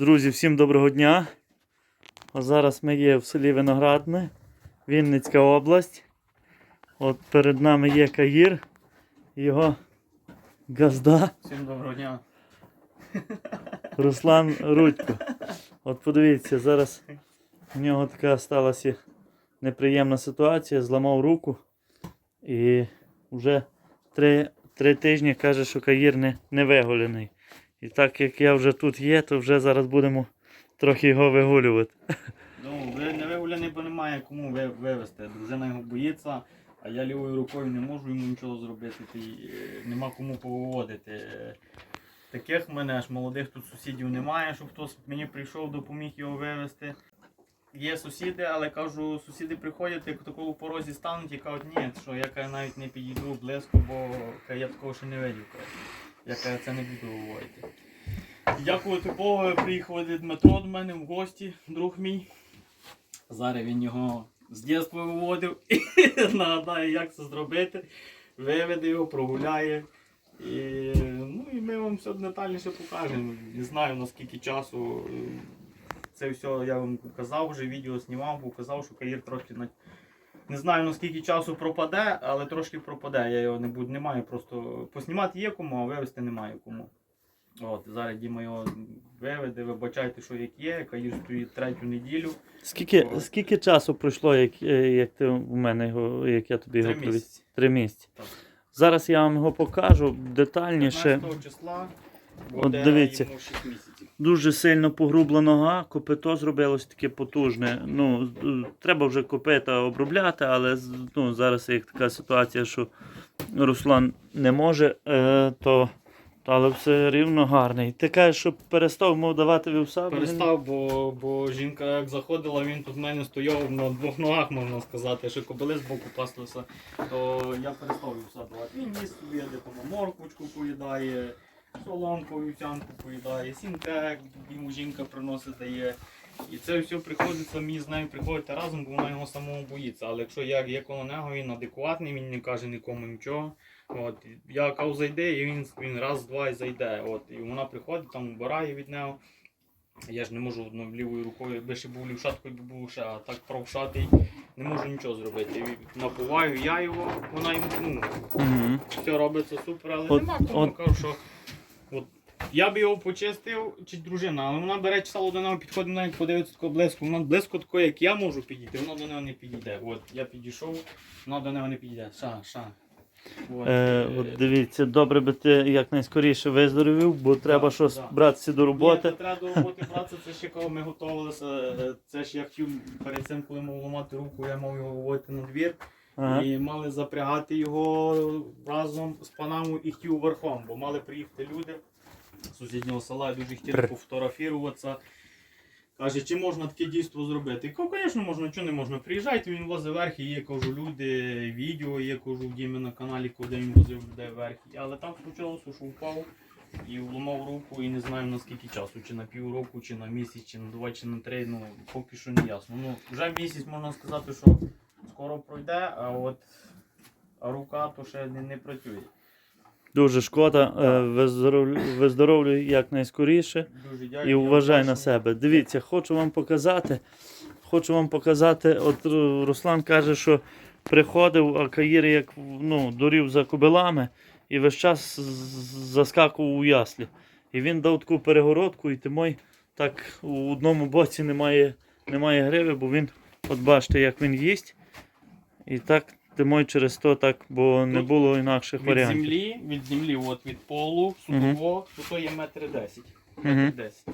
Друзі, всім доброго дня. А зараз ми є в селі Виноградне, Вінницька область. От перед нами є Каїр, його газда Всім доброго дня. Руслан Рудько. От подивіться, зараз у нього така сталася неприємна ситуація, зламав руку і вже три, три тижні каже, що Каїр не, не виголений. І так як я вже тут є, то вже зараз будемо трохи його вигулювати. Ну, не вигуляний, бо немає кому вивезти. Дружина його боїться, а я лівою рукою не можу йому нічого зробити, й е, нема кому повиводити. Е, Таких мене аж молодих тут сусідів немає, щоб хтось мені прийшов, допоміг його вивезти. Є сусіди, але кажу, сусіди приходять, як такого порозі стануть і кажуть, ні, що я навіть не підійду близько, бо я такого ще не видів. Я це не буду говорити. Дякувати Богу, приїхав Дмитро до мене в гості, друг мій. Зараз він його з дитинства виводив і нагадає, як це зробити. Виведе його, прогуляє. І, ну, і ми вам все детальніше покажемо. Не знаю наскільки часу. е, Це все я вам казав, вже відео знімав, бо казав, що Каїр трохи. Не знаю наскільки часу пропаде, але трошки пропаде. Я його не буду, немає просто. Поснімати є кому, а вивезти немає кому. От, зараз Діма його виведе, вибачайте, що як є, Каїр стоїть третю неділю. Скільки, скільки часу пройшло, як, е, як ти у мене його, як я тобі Три його привіз? Три місяці. Так. Зараз я вам його покажу детальніше. 15 числа От дивіться. йому 6 місяців. Дуже сильно погрубла нога, копито зробилось таке потужне. Ну, треба вже копита обробляти, але ну, зараз як така ситуація, що Руслан не може, е, то, але все рівно гарний. Ти кажеш, що перестав йому давати вівса? Перестав, бо, бо жінка як заходила, він тут в мене стояв на двох ногах, можна сказати, що кобили з боку паслися, то я перестав вівса давати. Він їсть собі, де там морквочку поїдає, соломку, вівсянку поїдає, сінтек, йому жінка приносить дає. І це все приходиться, мені з нею приходити разом, бо вона його самого боїться. Але якщо я є коло нього, він адекватний, він не каже нікому нічого. От, я кажу, зайди, і він, він раз-два і зайде. От, і вона приходить, там вбирає від нього. Я ж не можу ну, лівою рукою, якби ще був лівшаткою, би був ще, а так правшатий, не можу нічого зробити. Напуваю я його, вона йому ну, Мгм. все робиться супер, але От- нема кому. от- Кажу, що я б його почистив, чи дружина, але вона бере часало до нього, підходить навіть подивиться тако близько. Вона близько такої, як я можу підійти, вона до нього не підійде. От я підійшов, вона до нього не підійде. Ша, ша. От, Е, от дивіться, добре би ти якнайскоріше виздоровів, бо треба щось да. братися до роботи. це треба до роботи братися, це ще коли ми готувалися. е, Це ж я хотів перед цим, коли мав ламати руку, я мав його виводити на двір. Ага. І мали запрягати його разом з панамою і хотів верхом, бо мали приїхати люди сусіднього села дуже хотіли пофотографіруватися. Каже, чи можна таке дійство зробити? Я кажу, звісно, можна, чого не можна. Приїжджайте, він возить верх, і є, кажу, люди, відео є, кажу, в Дімі на каналі, коли він возив людей верх. Але так случилося, що впав і вламав руку, і не знаю на скільки часу, чи на півроку, чи на місяць, чи на два, чи на три, ну поки що не ясно. Ну, вже місяць можна сказати, що скоро пройде, а от рука то ще не, не працює. Дуже шкода, е, виздоровлюй якнайскоріше. Дуже дякую. І вважай на себе. Дивіться, хочу вам показати. Хочу вам показати. От Руслан каже, що приходив, а Каїр як ну, дурів за кобилами і весь час заскакував у яслі. І він дав таку перегородку, і Тимой так у одному боці немає, немає гриви, бо він, от бачите, як він їсть. І так Тимой через то так, бо не було інакших Від варіантів. землі, від землі, от від полу, судово, то, то є метр десять. Мгм. Десять.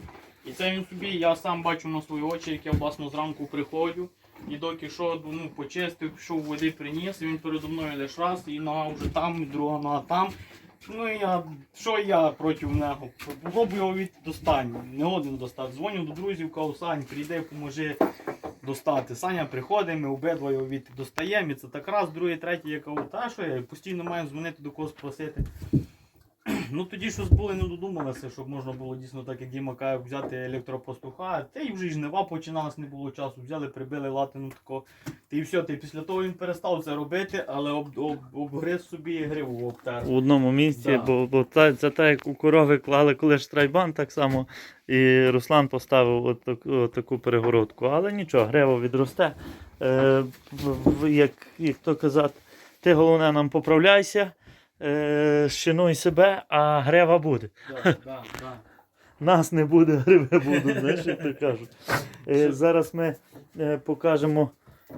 І це він собі, я сам бачу на свої очі, як я власно зранку приходжу. І доки що, ну, почистив, пішов води приніс, він передо мною лише раз, і нога вже там, і друга нога там. Ну і я, що я проти нього? Попробую його від достань. Не один достати. Дзвоню до друзів, кажу, Сань, прийди, поможи достати. Саня приходить, ми обидва його від достаємо. І це так раз, другий, третій, я кажу, та що я постійно маю дзвонити до когось просити. Ну тоді щось були не додумалися, щоб можна було дійсно так, як Діма каже, взяти електропастуха. Та й вже й жнива починалось, не було часу. Взяли, прибили латину тако. Та й все, й після того він перестав це робити, але об, об, обгриз собі гриву обтер. в одному місці, Да. бо, бо та, це так, як у корови клали коли штрайбан, так само і Руслан поставив от, так- от таку перегородку. Але нічого, грева відросте. Е, як, як то казати, ти головне нам поправляйся, е, щинуй себе, а грева буде. Да, да, да. Нас не буде, гриби будуть, знаєш, як то кажуть. Е, зараз ми е, покажемо.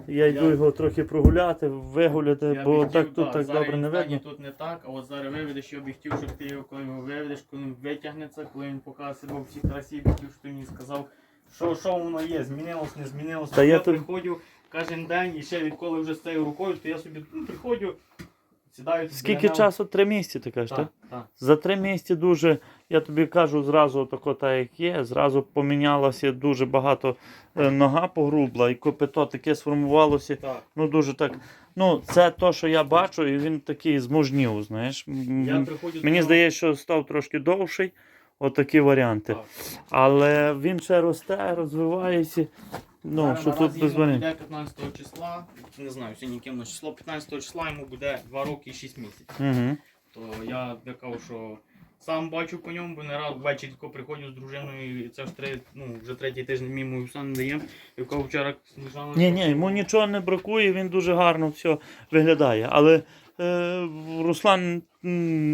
Я йду Я- його трохи прогуляти, вигуляти, Я бо б хотів, так тут так зараз добре не він видно. Тут не так, а от зараз виведеш, я б хотів, щоб ти його, коли його виведеш, коли він витягнеться, коли він покаже себе в всій красі, б хотів, щоб ти мені сказав, що, що воно є, змінилось, не змінилось. Та я, я тут- приходжу кожен день і ще відколи вже з цією рукою, то я собі ну, приходжу, сідаю. тут Скільки часу? Три місяці, ти кажеш, так? Так. За три місяці дуже, я тобі кажу, зразу тако так як є, зразу помінялося дуже багато е, нога погрубла, і копито таке сформувалося. так. Ну дуже так. Ну, це то, що я бачу, і він такий змужнів, знаєш. Я до Мені нього- здається, що став трошки довший. Отакі варіанти. Так. Але він ще росте, розвивається. Ну, що тут без варіантів. буде 15 числа, не знаю, сьогодні яке число, 15 числа йому буде 2 роки і 6 місяців. Угу. То я декав, що сам бачу по ньому, бо не раз ввечері тако приходжу з дружиною, і це ж три, ну, вже третій тиждень мій пса не даємо. І вчора Ні, ні, йому нічого не бракує, він дуже гарно все виглядає. Але Руслан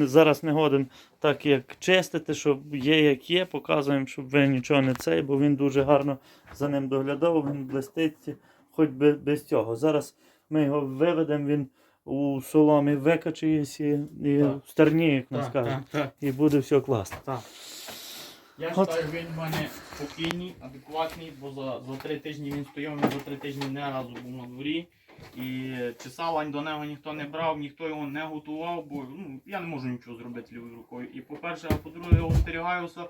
зараз не годен так як чистити, щоб є як є, показуємо, щоб ви нічого не цей, бо він дуже гарно за ним доглядав, він блистить, хоч би без цього. Зараз ми його виведемо, він у соломі викачується і стерніє, як нас кажуть. І буде все класно. так. Я вважаю, він в мене спокійний, адекватний, бо за, за три тижні він стояв, він за три тижні не разу був на дворі. І чесалань до нього ніхто не брав, ніхто його не готував, бо ну, я не можу нічого зробити лівою рукою. І по-перше, а по-друге, я остерігаюся,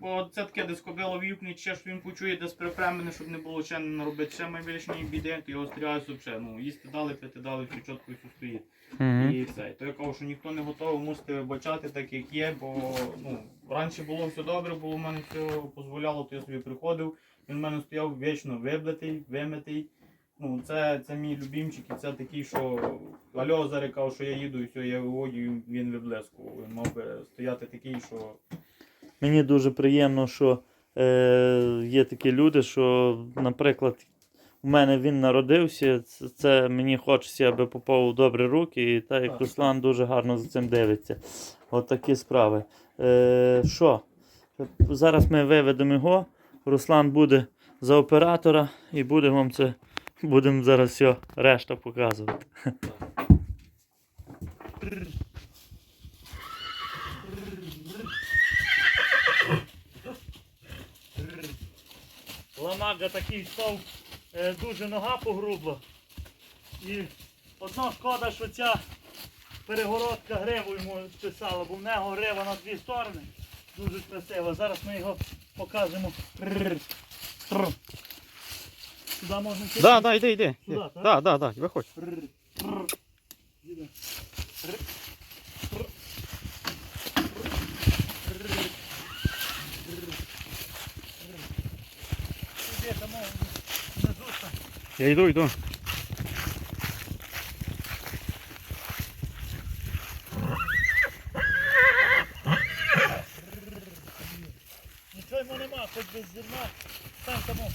бо це таке десь кобило в'юкнуть, ще ж він почує десь припремене, щоб не було ще не наробити ще найбільшої біди, то я остерігаюся взагалі. Ну, їсти дали, пити дали, все чітко і все стоїть. І все. То я кажу, що ніхто не готовий, мусите вибачати так, як є, бо ну, раніше було все добре, було в мене все дозволяло, то я собі приходив. Він в мене стояв вічно виблитий, вимитий. Ну, це, це мій любімчик, і це такий, що Альо зарекав, що я їду, і все, я виводю, і він виблескував. Він мав би стояти такий, що Мені дуже приємно, що е, є такі люди, що, наприклад, у мене він народився, це, це мені хочеться, аби попав у добрі руки, і так як Руслан дуже гарно за цим дивиться. От такі справи. Е, що? Зараз ми виведемо його. Руслан буде за оператора і буде вам це. Будемо зараз все решта показувати. Ламага такий став, е, дуже нога погрубла. І одно шкода, що ця перегородка гриву йому списала, бо в нього грива на дві сторони. Дуже красиво. Зараз ми його покажемо. Тррр. Тррр. Сюди можна йти? Да, да, йди, йди. Сюди, так? Да, да, да, виходь. Тррр. Тррр. Іде. Тррр. Тррр. Тррр. Тррр. Іде, там, о, внизу там. Я йду, йду. Нічого йому нема, хоч без зерна. Там тому.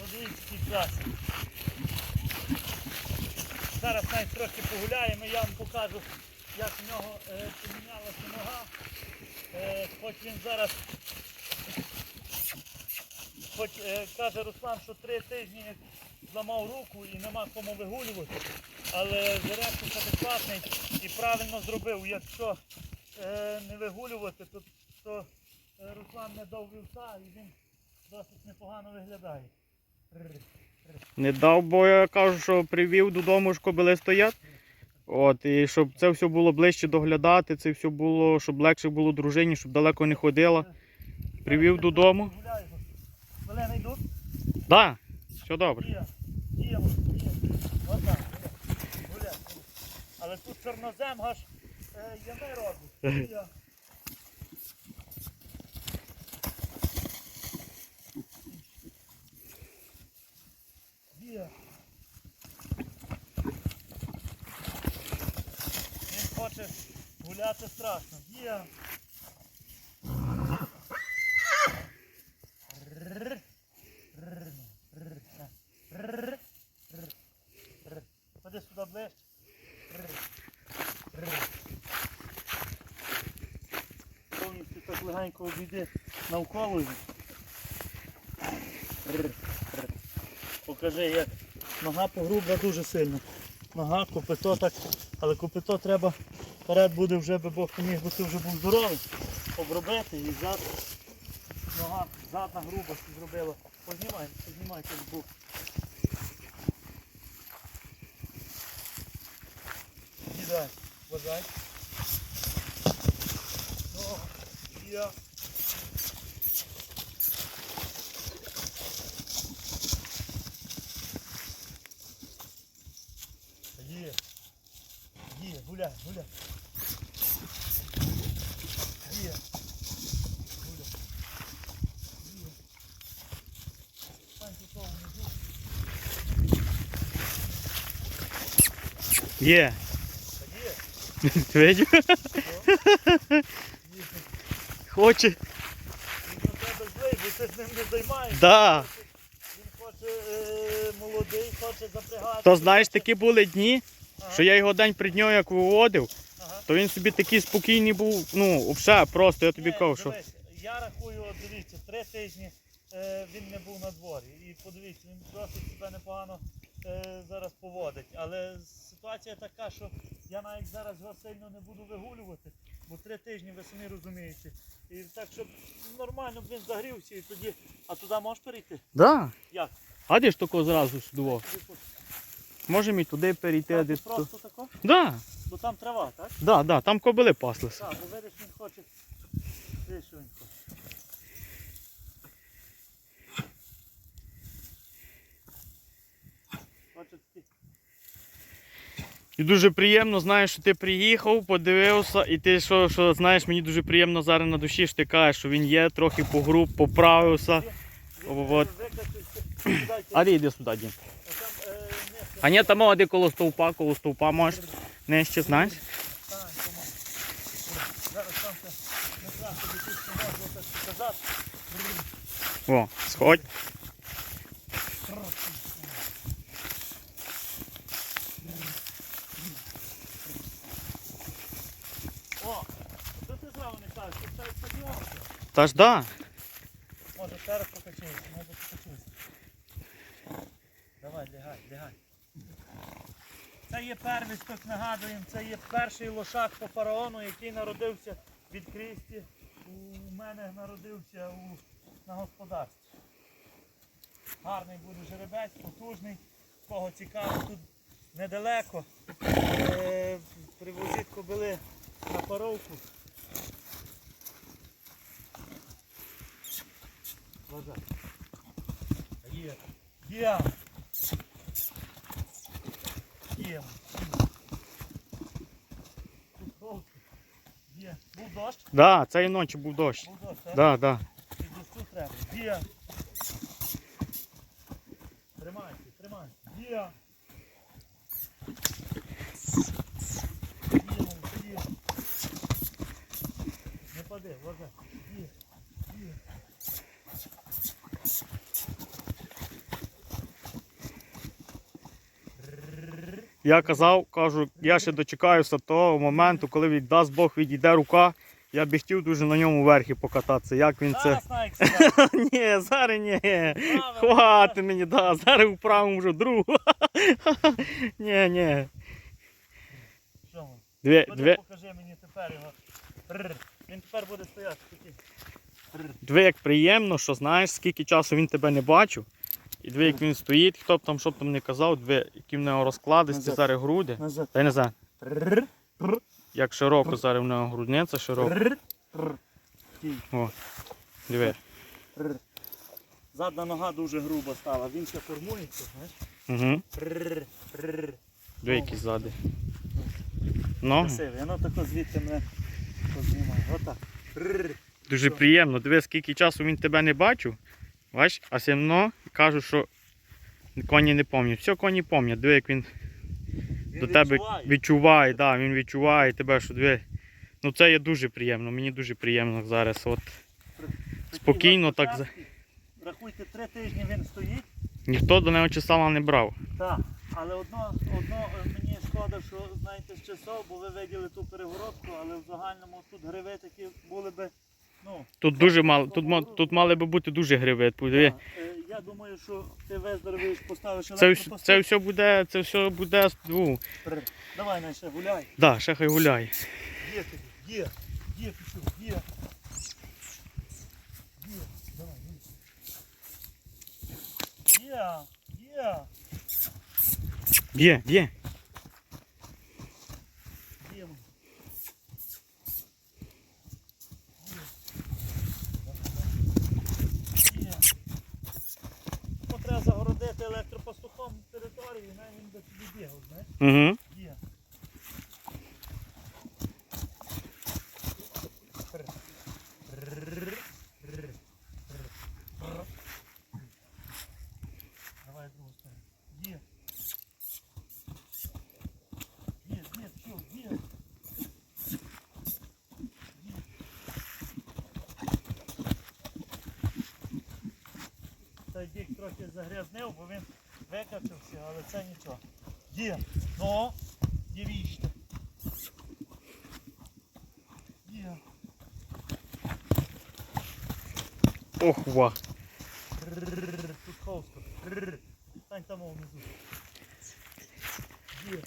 Подивіться, який красний. Зараз навіть трохи погуляємо, я вам покажу, як в нього е, помінялася нога. Е, хоч він зараз, хоч е, каже Руслан, що три тижні зламав руку і нема кому вигулювати, але жеребчик адекватний і правильно зробив. Якщо е, не вигулювати, то, то е, Руслан не дав вівса і він досить непогано виглядає. Не дав, бо я кажу, що привів додому, ж кобили стоять. От, і щоб це все було ближче доглядати, це все було, щоб легше було дружині, щоб далеко не ходила. Привів додому. Зелений йдуть? Да, все добре. Але тут чорнозем аж е, ями робить. Я. Він хоче гуляти страшно. Є. Ходи сюди ближче. Повністю так легенько обійди навколо. Покажи, як нога погрубла дуже сильно. Нога, копито так, але копито треба вперед буде вже би Бог поміг, бо ти вже був здоровий. Обробити і зад. Нога задна грубо зробила. Познімай, познімайте з боку. Їдай, бажай. О, я. Є. Є, гуляй, гуляй. Є. Гуляй. Є. Стань тут того внизу. Є. Видів? Хоче. Він на тебе злий, бо ти з ним не займаєшся. Да. Він хоче е, молодий, хоче запрягати. То знаєш, такі були дні, Ага. що я його день при дню як виводив, Ага. то він собі такий спокійний був, ну, взагалі, просто я тобі Ні, кажу, що. дивись, Я рахую, от дивіться, три тижні е, він не був на дворі. І подивіться, він досить себе непогано е, зараз поводить. Але ситуація така, що я навіть зараз його сильно не буду вигулювати, бо три тижні ви самі розумієте. І так, щоб нормально б він загрівся і тоді. А туди можеш перейти? Да. Як? Де тако зразу сюди? Можемо і туди перейти, Так, де то. Просто тако? Да, Бо там трава, так? да, да, там кобили паслися. Так, бо видиш, він хоче. Дивись, що він хоче. Хоче такі. І дуже приємно, знаєш, що ти приїхав, подивився, і ти що, що знаєш, мені дуже приємно зараз на душі, що ти кажеш, що він є, трохи погруб, поправився. От. А де йди сюди, Дім. А ні, там о, де коло стовпа, коло стовпа можеш. Нижче, знаєш? Стань, помогай. Зараз там це не краще, бо тут не можна так сказати. О, сходь. О, що ти зразу не кажеш? Ти все підйомся. Та ж да. Може ще раз покачайся, може покачайся. Давай, лягай, лягай. Це є первісток, нагадуємо, це є перший лошак по фараону, який народився від Крісті. У мене народився у, на господарстві. Гарний буде жеребець, потужний, кого цікаво, тут недалеко. Е, привозіть кобили на паровку. Є. Є. Є. Є. Був дощ? Да, цієї ночі був дощ. Був дощ, так? Да, да. І дощу треба. Є. Тримайся, тримайся. Є. Не пади, ложи. Є. Є. Я казав, кажу, я ще дочекаюся того моменту, коли віддасть Бог відійде рука. Я б хотів дуже на ньому верхи покататися. Як він це. Ні, зараз ні. Хвати мені, да, зараз вправимо вже другу. Ні, ні. Дві, дві, покажи мені тепер його. Він тепер буде стояти дві як приємно, що знаєш, скільки часу він тебе не бачив. І дві, як він стоїть, хто б там що б там не казав, дві, які в нього розкладисті Назад. зараз груди. Назад. Та й не знаю, як широко зараз в нього грудниця широко. Рр. Диви. Задна нога дуже груба стала. Він ще формується, знаєш? Угу. Які ззади. Ну, Красивий. Воно тако звідти мене познімає. Отак. Дуже приємно. Диви, скільки часу він тебе не бачив. Бач, а все одно кажу, що коні не пам'ятають. Все, коні пам'ятають. Диви, як він Він до тебе відчуває. відчуває, да, він відчуває тебе, що диви. Ну це є дуже приємно, мені дуже приємно зараз. От. Спокійно так. Рахуйте, три тижні він стоїть. Ніхто до нього числа не брав. Так. Але одно, одно е, мені шкода, що знаєте, з часов, бо ви виділи ту перегородку, але в загальному тут гриви такі були би. Ну, Тут дуже мало, тут, тут мали би бути дуже гриви. Е, я думаю, що ти виздоровієш, поставиш Це, вс- це все буде, це все буде. Ну, Рррр. Давай, Найше, гуляй. да, ще хай гуляє. Є тобі, є, є, пішов, є. Є, давай, є. Є, є, Б'є, б'є. є. Є. Ну, треба загородити електропастухом не він би собі бігав, знаєш? Угу. Цей бік трохи загрязнив, бо він викачався, але це нічого. Є. Ну, дивіться. Є. Ох, ва. Тут. Ррррр. Стань там внизу. Є.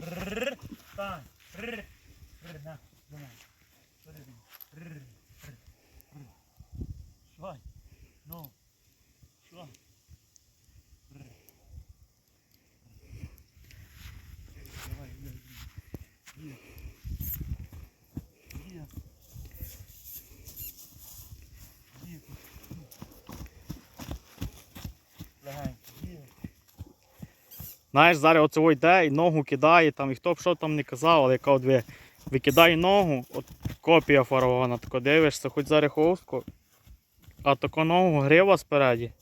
Ррррр. Стань. Рррр. Рррр, на, до мене. Всередину. Рррр. Рррр. Рррр. Швай. Ну. Швай. Рррр. Давай, є, є. Є. Є. Є. Легенько. Є. Знаєш, зараз оце йде і ногу кидає, там, і хто б що там не казав, але яка от ви викидає ногу, от копія фараона, тако дивишся, хоч зараз ховсько, а тако ногу грива спереді.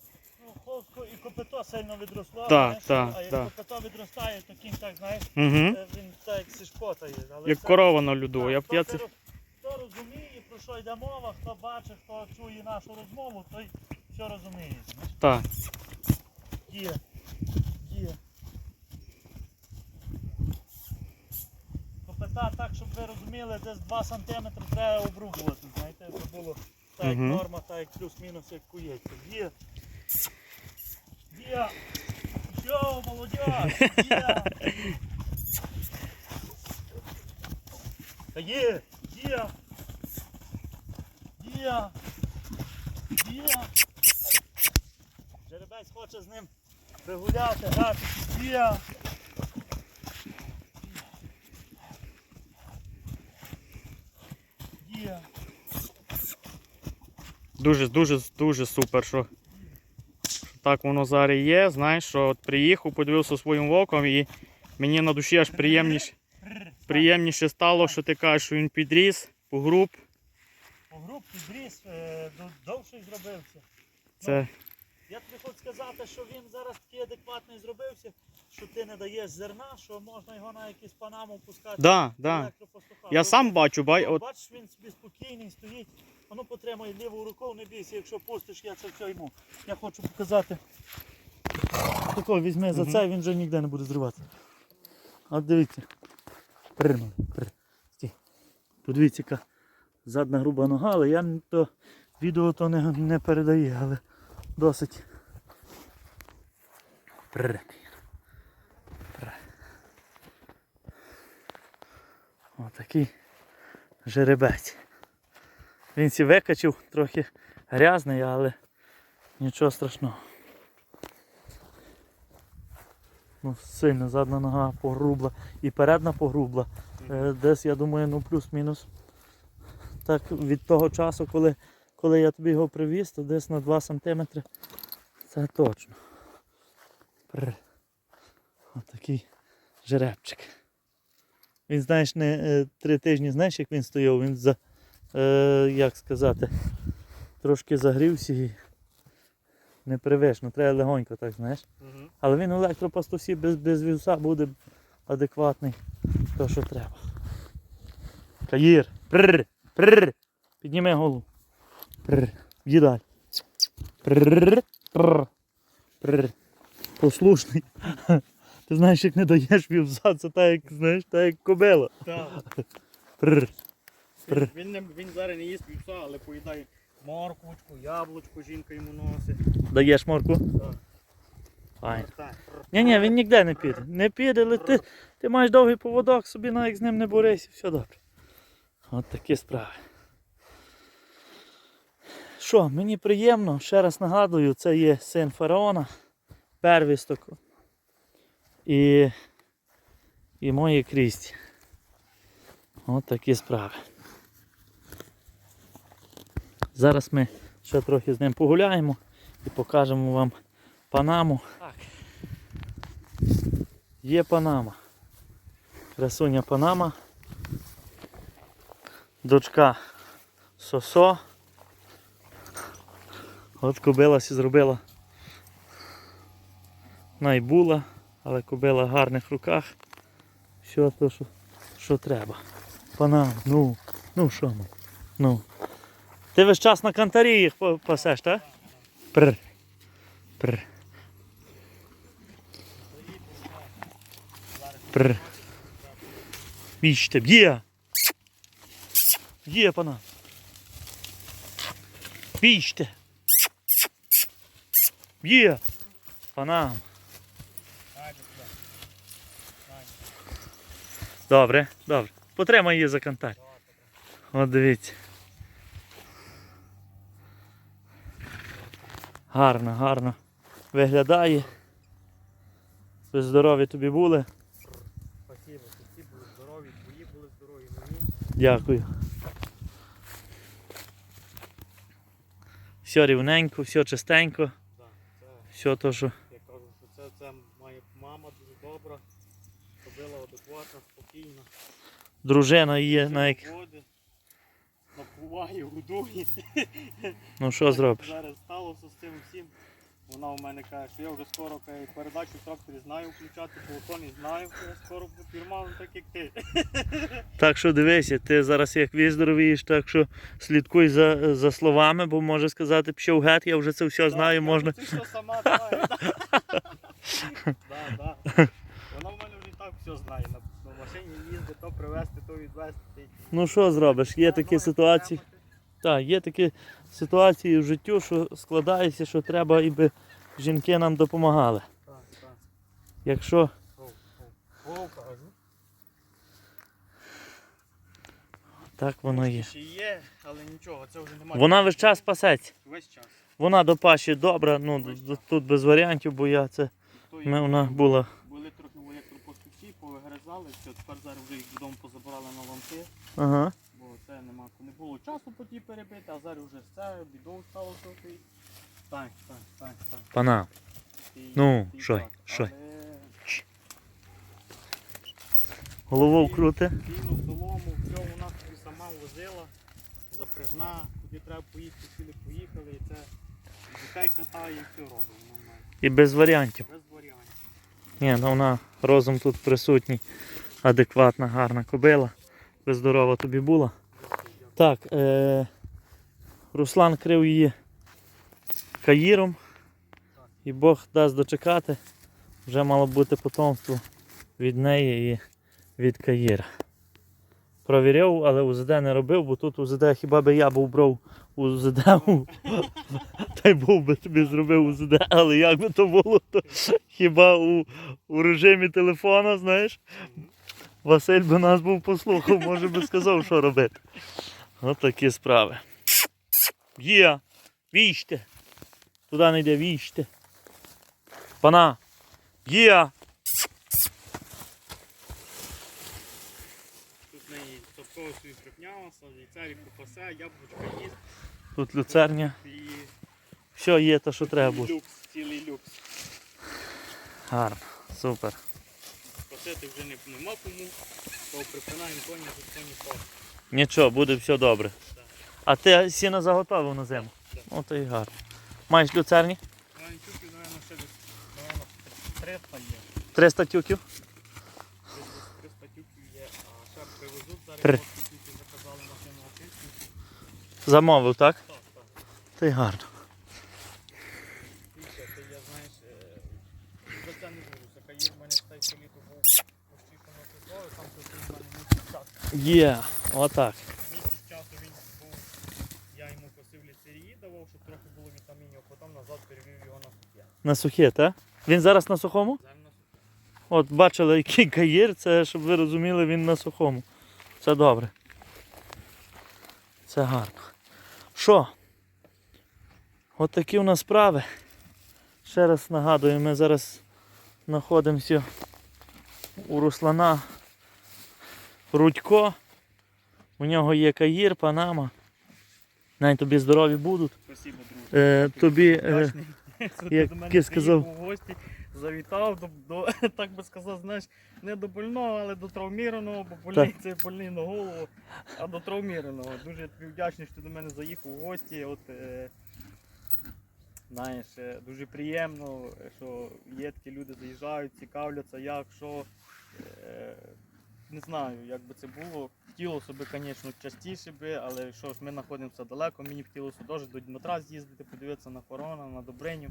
Ну, ховсько і копито сильно відросло. Так, знаєш, так, а як так. копито відростає, то кінь так, знаєш, Угу. е, він так як сішпотає. Але Як корова на льоду. Так, Я, б- хто, я це це... роз- хто розуміє, про що йде мова, хто бачить, хто чує нашу розмову, той все розуміє. знаєш. Так. Є. Копита так, щоб ви розуміли, десь 2 см треба обрубувати, знаєте, це було так як норма, так як плюс-мінус як кується. Є. Є. Йоу, молодь, є. Та є, є. Є. Є. Жеребець хоче з ним вигуляти, грати. Є. Є. Дуже, дуже, дуже супер, що, що так воно зараз є. Знаєш, що от приїхав, подивився своїм оком і мені на душі аж приємніше, приємніше стало, що ти кажеш, що він підріс, погруб. По групі зріс, е, до- довший зробився. Це Я тобі хочу сказати, що він зараз такий адекватний зробився, що ти не даєш зерна, що можна його на якийсь панаму пускати. да, да. Я сам бачу, бай, От Бачиш, він собі спокійний стоїть. А ну потримай лівою рукою, не бійся, якщо пустиш, я це все йму. Я хочу показати. Тако візьми за це, він вже ніде не буде зривати. От дивіться. Прирмали. При. Стій. Подивіться, яка задна груба нога, але я то відео то не, не передає, але досить. При. Отакий жеребець. Він сі викачив, трохи грязний, але нічого страшного. Ну, сильно задна нога погрубла і передна погрубла. Е, Десь, я думаю, ну плюс-мінус. Так від того часу, коли, коли я тобі його привіз, то десь на 2 см Це точно. Отакий жеребчик. Він, знаєш, не е, три тижні, знаєш, як він стояв, він за, е, як сказати, трошки загрівся і не привично, треба легонько, так знаєш. Угу. Але він електропастусі без, без вівса буде адекватний, то що треба. Каїр. Пррр, пррр. Підніми голову. Пррр. Їдаль. Пррр, пррр, пррр. Послушний. Ти знаєш, як не даєш вівса, це так, як, знаєш, так як кобила. Так. Пррр. Прр. Він, не, він зараз не їсть вівса, але поїдає морквочку, яблучко жінка йому носить. Даєш морку? Так. Файн. Так. Ні, ні, він ніде не піде. Не піде, але ти, ти маєш довгий поводок, собі навіть з ним не борись, і все добре. От такі справи. Що, мені приємно, ще раз нагадую, це є син фараона, первісток. І, і мої крісті. От такі справи. Зараз ми ще трохи з ним погуляємо і покажемо вам панаму. Так. Є Панама. Красуня Панама. Дочка Сосо. От кобила сі зробила. Найбула, але кобила в гарних руках. Все то, що, що треба. Панама, ну, ну що ми? Ну. Ти весь час на кантарі їх пасеш, так? Пр. Пр. Пр. Вічте, є! Є пана. Вічте. Є! Пана. Добре, добре. Потримай її за кантар. От дивіться. Гарно, гарно виглядає. Ви здорові тобі були. Спасибо, всі були здорові, твої були здорові, мої. Дякую. Все рівненько, все чистенько, все то, що це, це має мама дуже добра, робила адекватна, спокійна. дружина є на як. Напуває, годує. Ну що зробиш? Зараз сталося з цим всім. Вона у мене каже, що я вже скоро каже, передачу в тракторі знаю включати, телефоні знаю, що я скоро фірману, так як ти. Так що дивися, ти зараз як виздоровієш, так що слідкуй за, за словами, бо може сказати, пішов гет, я вже це все знаю, Так, можна. Ти що сама знає. Так, так. Вона в мене вже і так все знає. На, на машині їздити, то привезти, то відвезти. Ну що зробиш? Є такі ситуації. Так, є такі ситуації в життю, що складається, що треба, іби жінки нам допомагали. Так, так. Якщо кажу. так воно є. Ще є, але нічого, це вже немає. Вона весь час пасеться. Весь час. Вона до паші добра, ну тут без варіантів, бо я це ми, вона була. Були трохи в електропостачі, повигризали, все, тепер зараз вже їх додому позабирали на лампи, Ага. бо це нема. Не було часу по тій перебити, а зараз вже все, бідов стало трохи. Так, так, так, так. Пана. І- Ну, і що, так. що? Але Голову вкрути. Кіну, солому, все вона собі сама возила, запряжна, куди треба поїхати, сюди поїхали, і це дітей катає, і все робить. нормально. І без варіантів. Без варіантів. Ні, ну вона розум тут присутній. Адекватна, гарна кобила. Ви здорова тобі була. Так, е- Руслан крив її каїром. І Бог дасть дочекати. Вже мало бути потомство від неї і від каїра. Провіряв, але УЗД не робив, бо тут УЗД хіба би я був брав УЗД, та й був би тобі зробив УЗД, але як би то було, то хіба у, у режимі телефона, знаєш, Василь би нас був послухав, може би сказав, що робити. От такі справи. Є, віжте. Туди не йде, віжте. Пана. Є. Тут в неї совково собі припнялася, яйця попасе, яблучка їсть. Тут люцерня. І Все є те, що треба буде. Люкс, цілий люкс. Гарно, супер. Косити вже не, нема кому, то припинаємо коні, тут коні пас. Нічого, буде все добре. Так. А ти сіно заготовив на зиму? Так. Ну то й гарно. Маєш люцерні? Ганчуків, напевно, ще десь, напевно, 300 є. 300 тюків? Десь десь 300 тюків є, а ще привезуть зараз, Три. от тільки заказали машину очистку. Замовив, так? Так, так. Та гарно. Більше, ти я, знаєш, за це не буду. Це каїр в мене з той літо був розчіпано сезону, там тут в мене місяць часу. Є, отак. Місяць часу він був, я йому косив ліцерії давав, щоб трохи було вітамінів, потім назад перевів його на сухе. На сухе, так? Він зараз на сухому? Земно сухе. От бачили, який каїр, це щоб ви розуміли, він на сухому. Це добре. Це гарно. Що? От такі у нас справи. Ще раз нагадую, ми зараз знаходимося у Руслана Рудько. У нього є каїр, панама. Най тобі здорові будуть. Спасибо, друже. Е, тобі, е, як я сказав- завітав до, до, так би сказав, знаєш, не до больного, але до травмірованого, бо больний це больний на голову, а до травмірованого. Дуже тобі вдячний, що ти до мене заїхав в гості. От, е, знаєш, е, дуже приємно, що є такі люди заїжджають, цікавляться, як, що. Е, не знаю, як би це було. Хотілося б, звісно, частіше би, але що ж ми знаходимося далеко, мені б хотілося теж до Дмитра з'їздити, подивитися на Фарона, на Добриню.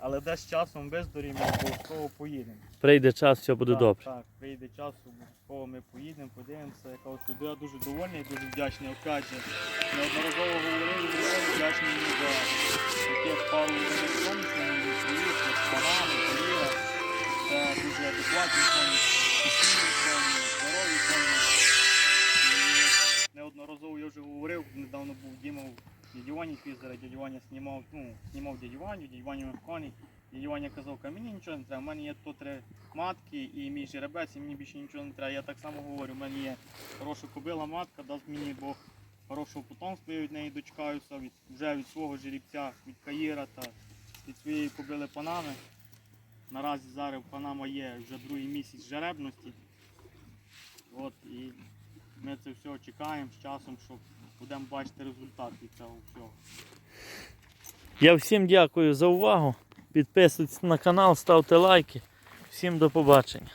Але десь часом виздоріємо, обов'язково поїдемо. прийде час, все буде так, добре. Так, прийде час, обов'язково ми поїдемо, подивимося. Я кажу, що я дуже довольний, дуже вдячний же. Неодноразово говорили, говорив, вдячний мені за таке пару Вані Фізера, дядя Ваня знімав, ну, знімав дядю Ваню, дядя Ваня коні. Дядя Ваня казав, «Ка, мені нічого не треба, в мене є то три матки і мій жеребець, і мені більше нічого не треба. Я так само говорю, в мене є хороша кобила матка, дасть мені Бог хорошого потомства, я від неї дочекаюся, від, вже від свого жеребця, від Каїра та від своєї кобили Панами. Наразі зараз Панама є вже другий місяць жеребності. От, і ми це все чекаємо з часом, щоб будемо бачити результат від цього всього. Я всім дякую за увагу. Підписуйтесь на канал, ставте лайки. Всім до побачення.